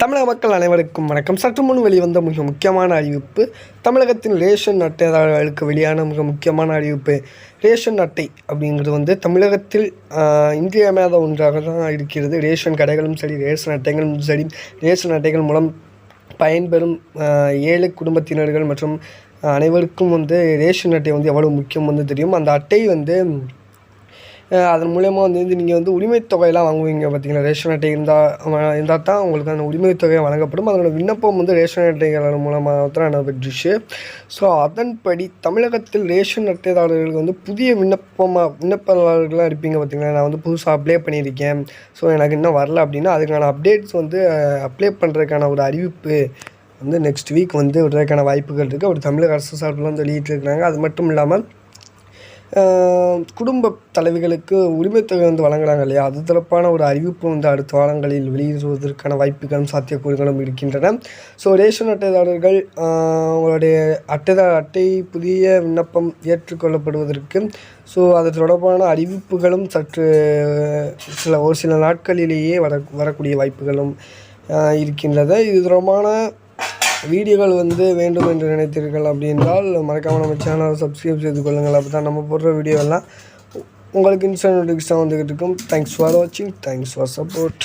தமிழக மக்கள் அனைவருக்கும் வணக்கம். சற்று முன் வெளிவந்த மிக முக்கியமான அறிவிப்பு தமிழகத்தின் ரேஷன் அட்டைதாரர்களுக்கு வெளியான மிக முக்கியமான அறிவிப்பு ரேஷன் அட்டை அப்படிங்கிறது வந்து தமிழகத்தில் இன்றியமையாத ஒன்றாக தான் இருக்கிறது. ரேஷன் கடைகளும் சரி ரேஷன் அட்டைகளும் சரி ரேஷன் அட்டைகள் மூலம் பயன்பெறும் ஏழு ஏழை குடும்பத்தினர்கள் மற்றும் அனைவருக்கும் வந்து ரேஷன் அட்டை வந்து எவ்வளோ முக்கியம் வந்து தெரியும். அந்த அட்டை வந்து அதன் மூலயமா வந்து நீங்கள் வந்து உரிமைத் தொகையெல்லாம் வாங்குவீங்க பார்த்தீங்களா ரேஷன் அட்டை இருந்தால் இருந்தால் தான் உங்களுக்கு அந்த உரிமைத் தொகை வழங்கப்படும். அதனோட விண்ணப்பம் வந்து ரேஷன் அட்டைகள் மூலமாக தான் நடைபெற்றுச்சு. ஸோ அதன்படி தமிழகத்தில் ரேஷன் அட்டைதாரர்களுக்கு வந்து புதிய விண்ணப்பமாக விண்ணப்பதாரர்களாக இருப்பீங்க பார்த்தீங்களா நான் வந்து புதுசாக அப்ளை பண்ணியிருக்கேன். ஸோ எனக்கு இன்னும் வரல அப்படின்னா அதுக்கான அப்டேட்ஸ் வந்து அப்ளை பண்ணுறதுக்கான ஒரு அறிவிப்பு வந்து நெக்ஸ்ட் வீக் வந்து விடுறதுக்கான வாய்ப்புகள் இருக்குது ஒரு தமிழக அரசு சார்பில் வந்து வெளியிட்டிருக்கிறாங்க. அது மட்டும் இல்லாமல் குடும்ப தலைவிகளுக்கு உரிமைத்தொகை வந்து வழங்குறாங்க இல்லையா? அது தொடர்பான ஒரு அறிவிப்பு வந்து அடுத்த வாரங்களில் வெளியிடுவதற்கான வாய்ப்புகளும் சாத்தியக்கூறுகளும் இருக்கின்றன. ஸோ ரேஷன் அட்டைதாரர்கள் அவங்களுடைய அட்டைதார அட்டை புதிய விண்ணப்பம் ஏற்றுக்கொள்ளப்படுவதற்கு ஸோ அது தொடர்பான அறிவிப்புகளும் சற்று சில ஒரு சில நாட்களிலேயே வர வரக்கூடிய வாய்ப்புகளும் இருக்கின்றது இது தொடர்பான வீடியோக்கள் வந்து வேண்டும் என்று நினைத்தீர்கள் அப்படின்றால் மறக்காமல் நம்ம சேனலை சப்ஸ்கிரைப் செய்து கொள்ளுங்கள். அப்போ தான் நம்ம போடுற வீடியோவெல்லாம் உங்களுக்கு இன்ஸ்டன்ட் நோட்டிஃபிகேஷன் வந்துக்கிட்டு இருக்கும். தேங்க்ஸ் ஃபார் வாட்சிங் தேங்க்ஸ் ஃபார் சப்போர்ட்